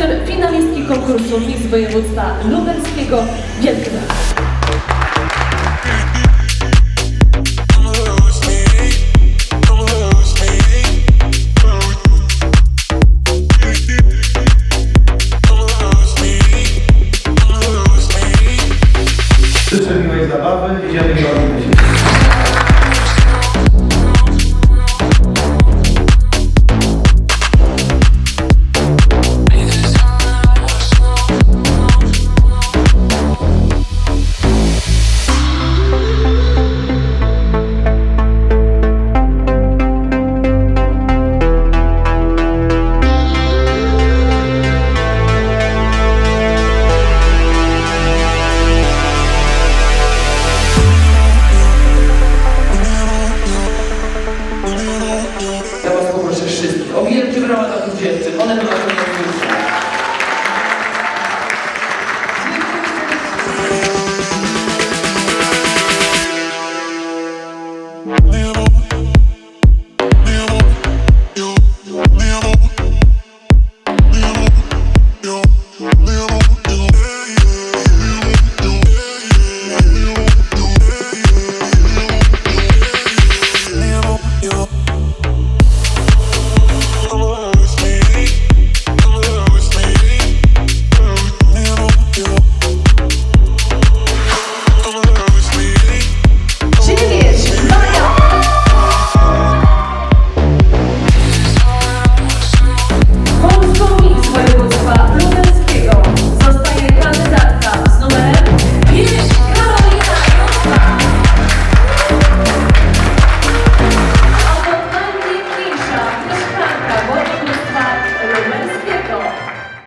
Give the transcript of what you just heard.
Dyrektor finalistki konkursu Miss Województwa Lubelskiego. Wielkie. Życzę miłej zabawy, do potwierdzę. One to